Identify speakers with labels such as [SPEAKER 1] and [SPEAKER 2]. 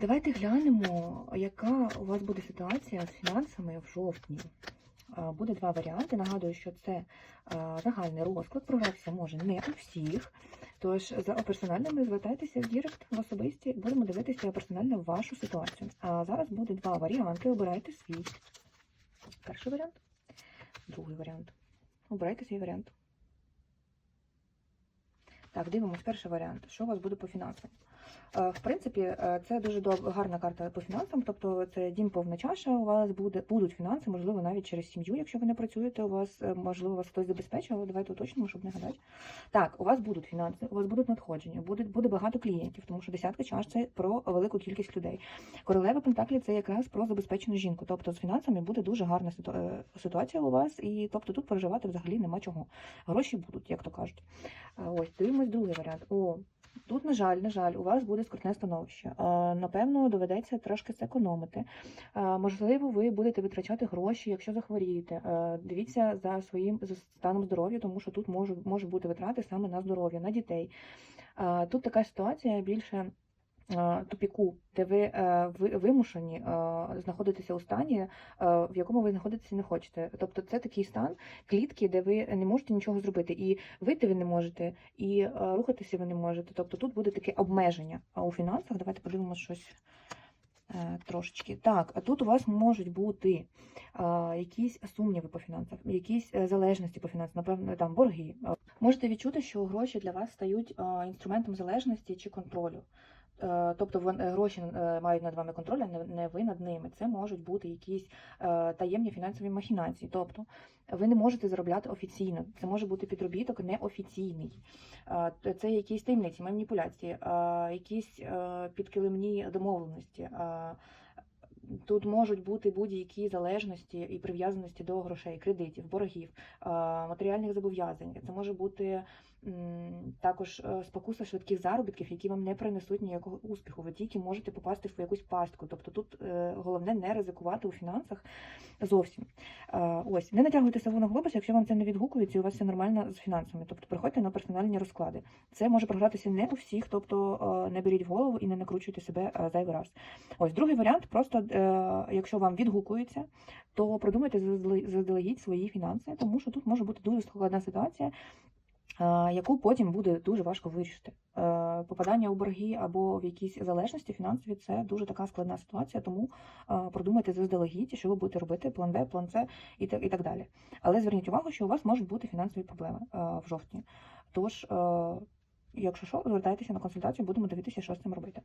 [SPEAKER 1] Давайте глянемо, яка у вас буде ситуація з фінансами в жовтні. Буде два варіанти. Нагадую, що це загальний розклад. Програвся може не у всіх. Тож за персональними звертайтеся в Дірект в особисті, будемо дивитися персонально вашу ситуацію. А зараз буде два варіанти. Обирайте свій. Перший варіант, другий варіант. Обирайте свій варіант. Так, дивимось перший варіант. Що у вас буде по фінансам? Е, В принципі, е, це дуже гарна карта по фінансам, тобто це дім повна чаша, у вас буде, будуть фінанси, можливо, навіть через сім'ю, якщо ви не працюєте, у вас, е, можливо, вас хтось забезпечує, але давайте уточнимо, щоб не гадати. Так, у вас будуть фінанси, у вас будуть надходження, буде, буде багато клієнтів, тому що десятка чаш це про велику кількість людей. Королева Пентаклі це якраз про забезпечену жінку. Тобто з фінансами буде дуже гарна е, ситуація у вас, і тобто тут переживати взагалі нема чого. Гроші будуть, як то кажуть. Ось, дивимось другий варіант. О, тут, на жаль, на жаль, у вас буде скрутне становище. Напевно, доведеться трошки зекономити. Можливо, ви будете витрачати гроші, якщо захворієте. Дивіться за своїм за станом здоров'я, тому що тут можуть може бути витрати саме на здоров'я, на дітей. Тут така ситуація більше. А, Тупіку, де ви е, ви- вимушені знаходитися у стані, е, в якому ви знаходитися не хочете. Тобто це такий стан клітки, де ви не можете нічого зробити. І вийти ви не можете, і е, рухатися ви не можете. Тобто тут буде таке обмеження. А у фінансах давайте подивимося щось е, трошечки. Так, а тут у вас можуть бути е, якісь сумніви по фінансах, якісь е, залежності по фінансах, напевно, там борги. Е, Можете відчути, що гроші для вас стають е, інструментом залежності чи контролю. Е, Тобто е, гроші е, мають над вами контроль, а не- ви над ними. Це можуть бути якісь таємні фінансові махінації. Тобто ви не можете заробляти офіційно. Це може бути підробіток неофіційний. Це якісь таємниці, маніпуляції, якісь підкилимні домовленості. Тут можуть бути будь-які залежності і прив'язаності до грошей, кредитів, боргів, матеріальних зобов'язань. Це може бути також е, спокуса швидких заробітків, які вам не принесуть ніякого успіху. Ви тільки можете попасти в якусь пастку. Тобто тут е, головне не ризикувати у фінансах зовсім. Е, Ось, не натягуйте сову на глобус, якщо вам це не відгукується, і у вас все нормально з фінансами. Тобто приходьте на персональні розклади. Це може програтися не у всіх, тобто не беріть в голову і не накручуйте себе зайвий раз. Ось другий варіант, просто якщо вам відгукується, то продумайте заздалегідь свої фінанси, тому що тут може бути дуже складна ситуація, яку потім буде дуже важко вирішити. Е, Попадання у борги або в якісь залежності фінансові це дуже така складна ситуація, тому е, продумайте заздалегідь, що ви будете робити, план Б, план С і так, далі. Але зверніть увагу, що у вас можуть бути фінансові проблеми е, в жовтні. Тож, е, якщо що, звертайтеся на консультацію, будемо дивитися, що з цим робити.